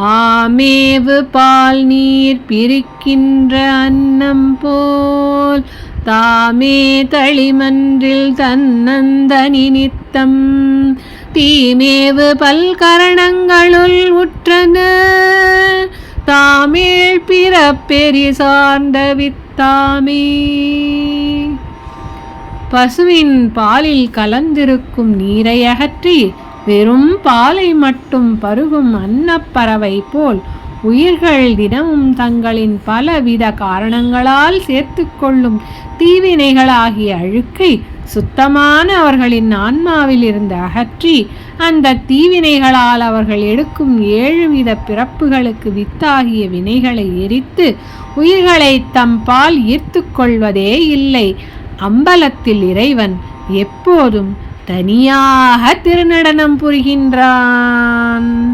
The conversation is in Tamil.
ஆமேவு பால் நீர் பிரிக்கின்ற அன்னம் போல் தாமே தளிமன்றில் தன்னந்தனி நித்தம். தீமேவு பல்கரணங்களுள் உற்றன. தாமேழ் பிறப்பெறி சார்ந்த வித்தாமே. பசுவின் பாலில் கலந்திருக்கும் நீரை அகற்றி வெறும் பாலை மட்டும் பருகும் அன்னப்பறவை போல் உயிர்கள் தினமும் தங்களின் பலவித காரணங்களால் சேர்த்து கொள்ளும் தீவினைகளாகிய அழுக்கை சுத்தமான அவர்களின் ஆன்மாவில் இருந்து அகற்றி அந்த தீவினைகளால் அவர்கள் எடுக்கும் ஏழு வித பிறப்புகளுக்கு வித்தாகிய வினைகளை எரித்து உயிர்களை தம் பால் ஈர்த்து கொள்வதே இல்லை. அம்பலத்தில் இறைவன் எப்போதும் தனியாக திருநடனம் புரிகின்றான்.